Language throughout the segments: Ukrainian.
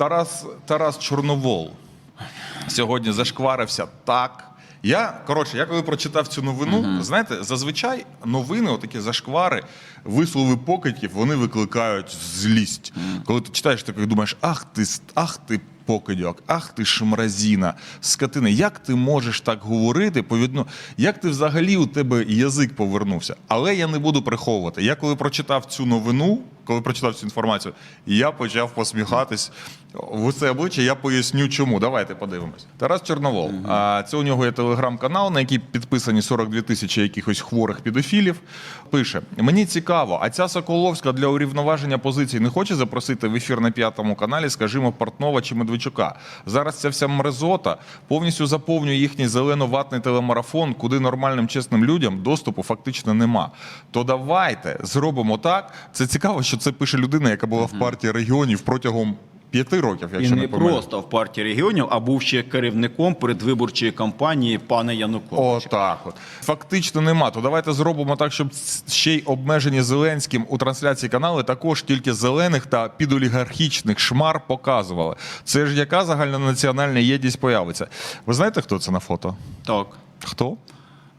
Тарас, Тарас Чорновол сьогодні зашкварився так. Я коротше, я коли прочитав цю новину, знаєте, зазвичай новини, отакі зашквари, вислови покидьків, вони викликають злість. Коли ти читаєш, такий думаєш, ах ти, ах ти покидьок, ах ти шмразіна, скотина, як ти можеш так говорити по відно- як ти взагалі у тебе язик повернувся? Але я не буду приховувати. Я коли прочитав цю новину, коли прочитав цю інформацію, я почав посміхатись в це обличчя. Я поясню, чому. Давайте подивимось. Тарас Чорновол. А це у нього є телеграм-канал, на який підписані 42 тисячі якихось хворих педофілів. Пише: мені цікаво, а ця Соколовська для урівноваження позицій не хоче запросити в ефір на п'ятому каналі, скажімо, Портнова чи Медведчука. Зараз ця вся мерзота повністю заповнює їхній зелено-ватний телемарафон, куди нормальним чесним людям доступу фактично нема. То давайте зробимо так. Це цікаво, що це пише людина, яка була в партії регіонів протягом п'яти років, І якщо не не помиляюсь. просто в партії регіонів, а був ще керівником передвиборчої кампанії пана Януковича. Отак от. Фактично нема. То давайте зробимо так, щоб ще й обмежені Зеленським у трансляції канали також тільки зелених та підолігархічних шмар показували. Це ж яка загальнонаціональна єдність появиться? Ви знаєте, хто це на фото? Так. Хто?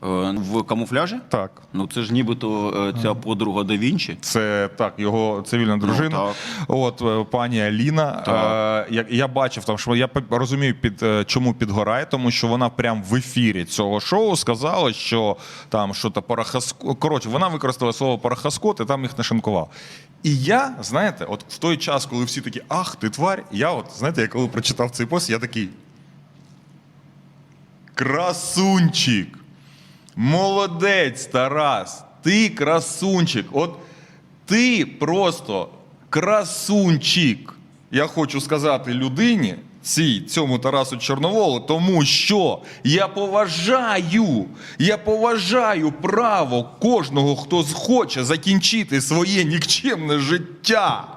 Е, В камуфляжі? Так. Ну це ж нібито е, ця подруга да Вінчі. Це так, його цивільна дружина. так. От е, пані Аліна. Так. Е, я, я бачив там, що я п- розумію, під е, чому підгорає, тому що вона прям в ефірі цього шоу сказала, що там що то порохоско. Коротше, вона використала слово порохоскот і там їх нашинкував. І я, знаєте, от в той час, коли всі такі, ах, ти тварь, я от, знаєте, я коли прочитав цей пост, я такий. Красунчик. Молодець, Тарас. Ти красунчик. От ти просто красунчик. Я хочу сказати людині, цій, цьому Тарасу Чорноволу, тому що я поважаю, я поважаю право кожного, хто хоче закінчити своє нікчемне життя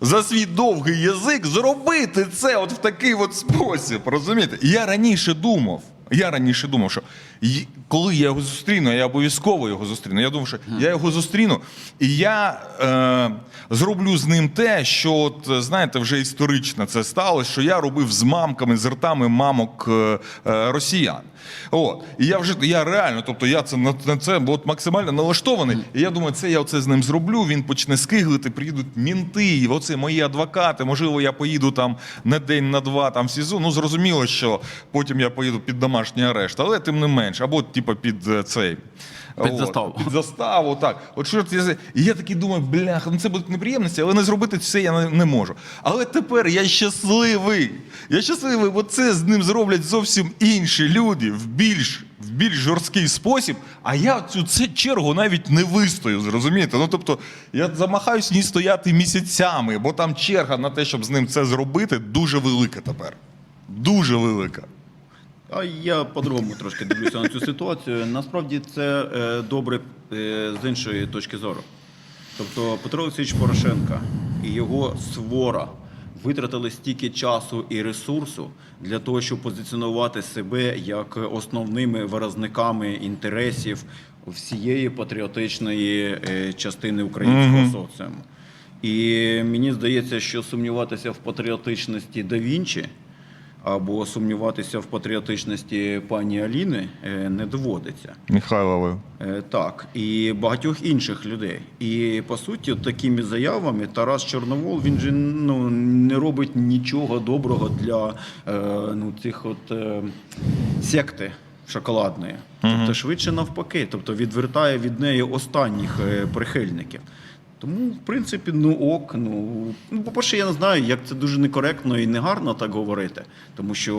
за свій довгий язик зробити це от в такий от спосіб. Розумієте? Я раніше думав. Я раніше думав, що коли я його зустріну, я обов'язково його зустріну. Я думав, що я його зустріну, і я е, зроблю з ним те, що, от, знаєте, вже історично це сталося, що я робив з мамками, з ртами мамок е, е, росіян. От. І я вже я реально, тобто я це на, на це от максимально налаштований. І я думаю, це я оце з ним зроблю. Він почне скиглити, приїдуть мінти, і оце мої адвокати. Можливо, я поїду там на день, на два там в СІЗО. Ну зрозуміло, що потім я поїду під домашній арешт, але тим не менш, або типу під е, цей. Під от, заставу. Під заставу, так. От що я, і я такий думаю, бляха, ну це будуть неприємності, але не зробити це я не, не можу. Але тепер я щасливий. Я щасливий, бо це з ним зроблять зовсім інші люди в більш, в більш жорсткий спосіб. А я цю це чергу навіть не вистою, зрозумієте? Ну тобто я замахаюсь ні стояти місяцями, бо там черга на те, щоб з ним це зробити, дуже велика тепер. Дуже велика. А я по-другому трошки дивлюся на цю ситуацію. Насправді це е, добре е, з іншої точки зору. Тобто Петро Олексійович Порошенка і його свора витратили стільки часу і ресурсу для того, щоб позиціонувати себе як основними виразниками інтересів всієї патріотичної е, частини українського соціуму. І мені здається, що сумніватися в патріотичності да Вінчі або сумніватися в патріотичності пані Аліни е, не доводиться. Михайловою. Е, Так, і багатьох інших людей. І по суті, такими заявами Тарас Чорновол він же ну не робить нічого доброго для е, ну, цих от секти шоколадної. Тобто швидше навпаки, тобто відвертає від неї останніх прихильників. Тому, в принципі, ну ок. Ну, ну, по-перше, я не знаю, як це дуже некоректно і негарно так говорити. Тому що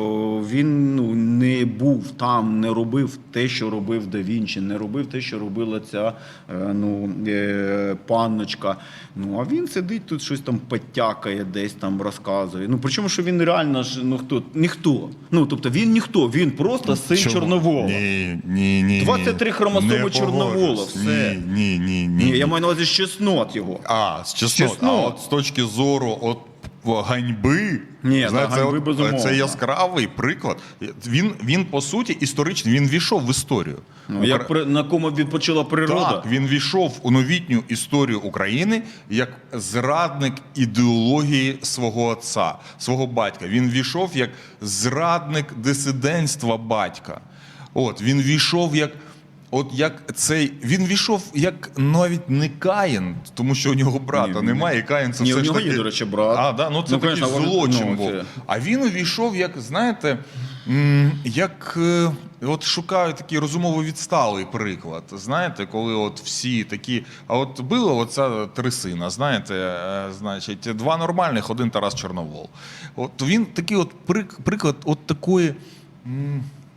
він ну, не був там, не робив те, що робив Да Вінчі, не робив те, що робила ця е, ну, е, панночка. Ну, а він сидить тут, щось там потякає, десь там розказує. Ну, причому, що він реально ж ну хто? Ніхто. Ну, тобто він ніхто, він просто син Чому? Чорновола. Ні, ні, ні. 23 ні. хромосоми Чорновола, все. Ні, ні, ні, ні. Ні, я маю на увазі чеснот його. А, з чеснот. Чеснот. А от з точки зору от ганьби. Ні, Знаєте, да, ганьби, от, безумовно. це яскравий приклад. Він, він по суті історичний, він війшов в історію. Ну, як при- на кому відпочила природа. Так, він війшов у новітню історію України як зрадник ідеології свого отця, свого батька. Він війшов як зрадник дисидентства батька. От він війшов як. От як цей він війшов як навіть не Каїн, тому що у нього брата Ні, ні. немає. І Каїн це Ні, все у ж таки... є, до речі, брат. А, да, ну це Ну, такий конечно, злочин ну, був. це- А він увійшов, як знаєте, як е, от шукаю такий розумово відсталий приклад. Знаєте, коли от всі такі. А от було оця три сина, знаєте, е, значить, два нормальних, один Тарас Чорновол. От він такий от прик- приклад от такої.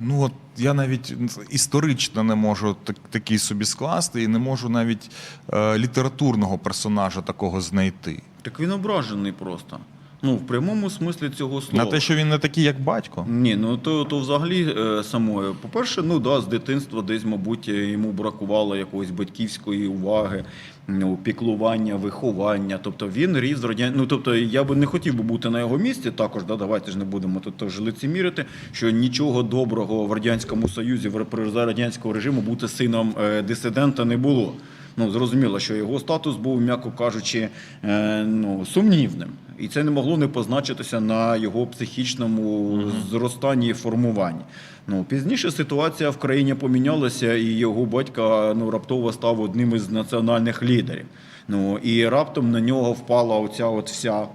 Ну от я навіть історично не можу так, такий собі скласти і не можу навіть е, літературного персонажа такого знайти. Так він ображений просто. Ну, в прямому смислі цього слова. На те, що він не такий, як батько. Ні, ну то, то взагалі е, самою. По-перше, ну да, з дитинства десь, мабуть, е, йому бракувало якоїсь батьківської уваги, ну, піклування, виховання. Тобто він ріс з. Ну, тобто, я би не хотів би бути на його місці. Також, да, давайте ж не будемо тут теж лицемірити, що нічого доброго в радянському союзі в за радянського режиму бути сином е, дисидента не було. Ну, зрозуміло, що його статус був, м'яко кажучи, е, ну, сумнівним. І це не могло не позначитися на його психічному зростанні і формуванні. Ну, пізніше ситуація в країні помінялася, і його батька ну, раптово став одним із національних лідерів. Ну, і раптом на нього впала оця от вся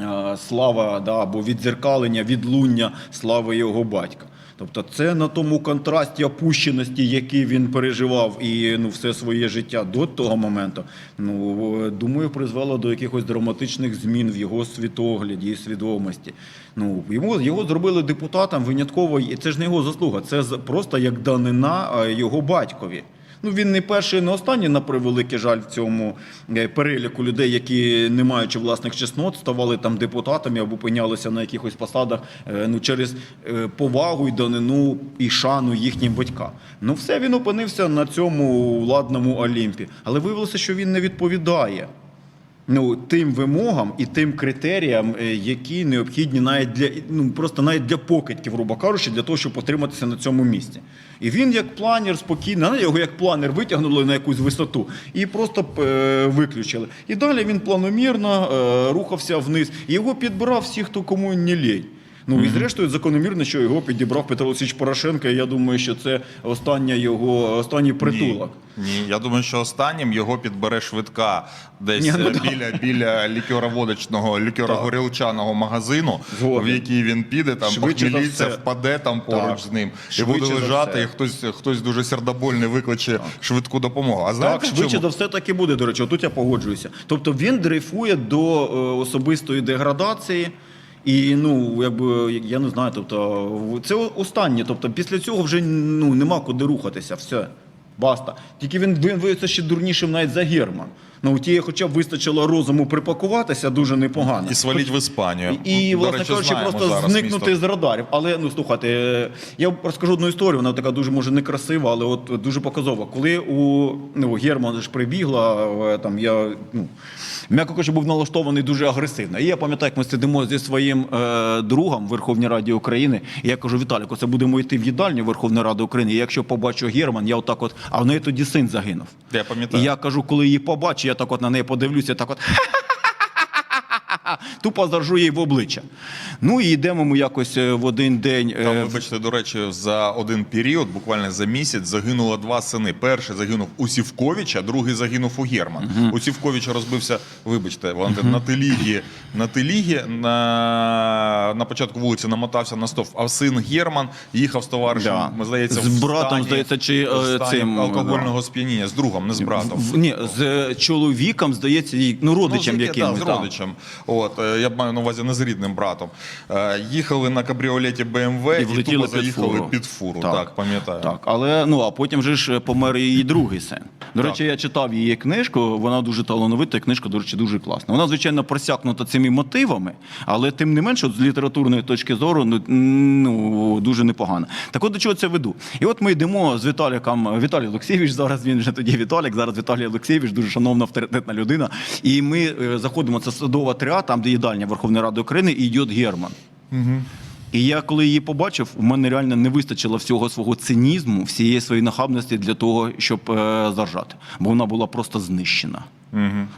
е, слава да, або відзеркалення, відлуння слави його батька. Тобто це на тому контрасті опущеності, який він переживав і ну, все своє життя до того моменту, ну, думаю, призвело до якихось драматичних змін в його світогляді і свідомості. Ну, йому, його зробили депутатом винятково, і це ж не його заслуга, це просто як данина його батькові. Ну, він не перший, не останній, на превеликий жаль, в цьому е, переліку людей, які, не маючи власних чеснот, ставали там депутатами або опинялися на якихось посадах е, ну, через е, повагу і данину і шану їхнім батькам. Ну, все, він опинився на цьому владному Олімпі. Але виявилося, що він не відповідає ну, тим вимогам і тим критеріям, е, які необхідні навіть для ну просто навіть для покидьків, грубо кажучи, для того, щоб потриматися на цьому місці. І він як планер спокійно, його як планер витягнули на якусь висоту і просто е, виключили. І далі він планомірно е, рухався вниз. І його підбирав всі, хто кому не лінь. Ну і зрештою закономірно, що його підібрав Петро Олексійович Порошенко. І я думаю, що це остання його останній притулок. Ні, ні, я думаю, що останнім його підбере швидка десь Ні, ну е, да. біля, біля лікероводочного, лікеро-горілчаного магазину, Згоден. в який він піде, там Швидше похміліться, впаде там поруч Так. з ним. І буде лежати, і хтось, хтось дуже сердобольний викличе швидку допомогу. А знаєте, Так, швидше чому? за все так і буде, до речі, отут я погоджуюся. Тобто він дрейфує до е, особистої деградації. І ну, якби я не знаю, тобто це останнє. Тобто, після цього вже ну нема куди рухатися. Все, баста. Тільки він виявиться ще дурнішим навіть за Герман. Ну, у тієї хоча б вистачило розуму припакуватися дуже непогано. І сваліть в Іспанію. І, До власне кажучи, просто зникнути місто. з радарів. Але ну слухайте, е, я розкажу одну історію, вона така дуже може некрасива, але от дуже показова. Коли у ну, Герман ж прибігла, е, там я ну. М'яко кажучи, був налаштований дуже агресивно. І я пам'ятаю, як ми сидимо зі своїм е, другом в Верховній Раді України. І я кажу, Віталіку, це будемо йти в їдальню Верховної Ради України. І якщо побачу Герман, я отак от, а в неї тоді син загинув. Я пам'ятаю. І я кажу, коли її побачу, я так от на неї подивлюся, так от. Тупо заржу їй в обличчя. Ну і йдемо ми якось е, в один день. е, Там, вибачте, до речі, за один період, буквально за місяць, загинуло два сини. Перший загинув у Сівковича, другий загинув у Герман. У Сівковича розбився, вибачте, Валентин, на телігі. На телігі на, на початку вулиці намотався на стовп, а син Герман їхав з товаришем, Да. здається, З братом, стані- здається, чи, е, стані цим, алкогольного сп'яніння, з другом, не з братом. в- ні, з чоловіком, здається, ну, родичем Ну, з якимось. да, з родичем. От, е, я маю на увазі не з рідним братом. Е, Їхали на кабріолеті БМВ І і, тупо заїхали фуру. під фуру. Так. Так, пам'ятаю. Так, але ну а потім же ж помер її другий син. До Так. речі, я читав її книжку. Вона дуже талановита. Книжка, до речі, дуже класна. Вона звичайно просякнута цими мотивами, але тим не менше, от з літературної точки зору, ну, ну дуже непогано. Так от до чого це веду? І от ми йдемо з Віталіком. Віталій Олексійович зараз він вже тоді Віталік. Зараз Віталій Олексійович, дуже шановна авторитетна людина. І ми е, заходимо. Це садова 3 там, де їдальня Верховної Ради України, і йде Герман. І я коли її побачив, у мене реально не вистачило всього свого цинізму, всієї своєї нахабності для того, щоб е, заржати. Бо вона була просто знищена.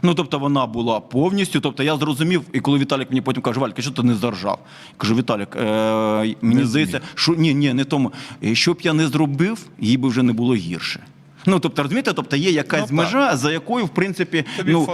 Ну, тобто вона була повністю. Тобто я зрозумів, і коли Віталік мені потім каже, Валька, що ти не заржав? Кажу, Віталік, е, мені здається, що ні, ні, не тому. Е, Що б я не зробив, їй би вже не було гірше. Ну, тобто, розумієте, тобто є якась Ну, так. межа, за якою, в принципі, Тобі ну,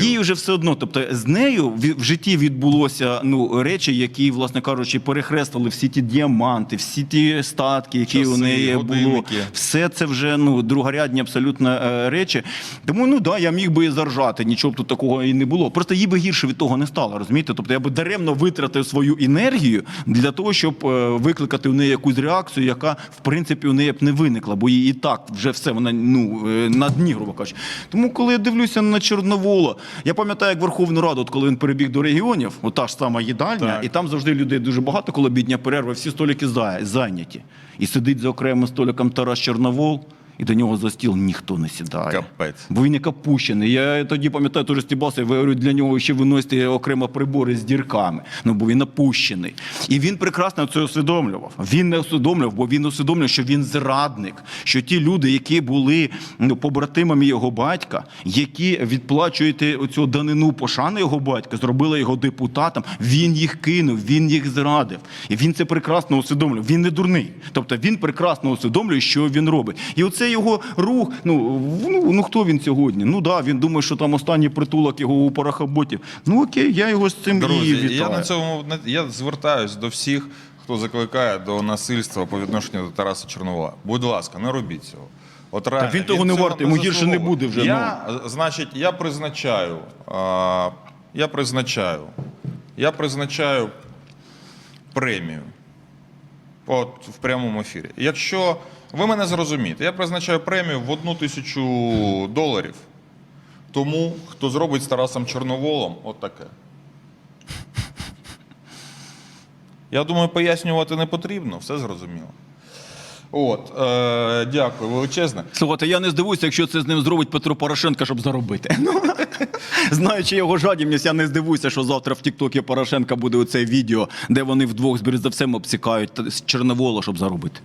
їй вже все одно. Тобто, з нею в, в житті відбулося ну, речі, які, власне кажучи, перехрестили всі ті діаманти, всі ті статки, які Часи, у неї було. Все це вже ну, другорядні абсолютно е, речі. Тому ну да, я міг би і заржати, нічого б тут такого і не було. Просто їй би гірше від того не стало, розумієте? Тобто я би даремно витратив свою енергію для того, щоб е, викликати у неї якусь реакцію, яка в принципі у неї б не виникла, бо їй і так вже все вона ну е, на дні, грубо кажучи. Тому, коли я дивлюся на Чорновола, я пам'ятаю, як Верховну Раду, от коли він перебіг до регіонів, от та ж сама їдальня, Так. і там завжди людей дуже багато, коли бідня перерва, всі столики зайняті. І сидить за окремим столиком Тарас Чорновол, і до нього за стіл ніхто не сідає. Капець. Бо він як опущений. Я тоді пам'ятаю, теж стібався, я говорю, для нього ще виносити окремо прибори з дірками. Ну бо він опущений. І він прекрасно це усвідомлював. Він не усвідомлював, бо він усвідомлював, що він зрадник, що ті люди, які були ну, побратимами його батька, які відплачують оцю данину пошани його батька, зробили його депутатом. Він їх кинув, він їх зрадив. І він це прекрасно усвідомлював. Він не дурний. Тобто він прекрасно усвідомлює, що він робить. І оце його рух. Ну, ну, ну хто він сьогодні? Ну да, він думає, що там останній притулок його у порахоботів. Ну окей, я його з цим і вітаю. я на цьому я звертаюсь до всіх, хто закликає до насильства по відношенню до Тараса Чорновола. Будь ласка, не робіть цього. От реально, він того не вартий, йому гірше не буде вже, ну. Я, е, значить, я призначаю, а, я призначаю, я призначаю премію. От в прямому ефірі. Якщо ви мене зрозумієте, я призначаю премію в одну тисячу доларів тому, хто зробить з Тарасом Чорноволом отаке. Я думаю, пояснювати не потрібно, все зрозуміло. От, е, дякую, величезне. Слухайте, я не здивуюся, якщо це з ним зробить Петро Порошенко, щоб заробити. Ну, знаючи його жадібність, я не здивуюся, що завтра в Тіктокі Порошенка буде оце відео, де вони вдвох з Березовцем обсікають з Чорновола, щоб заробити.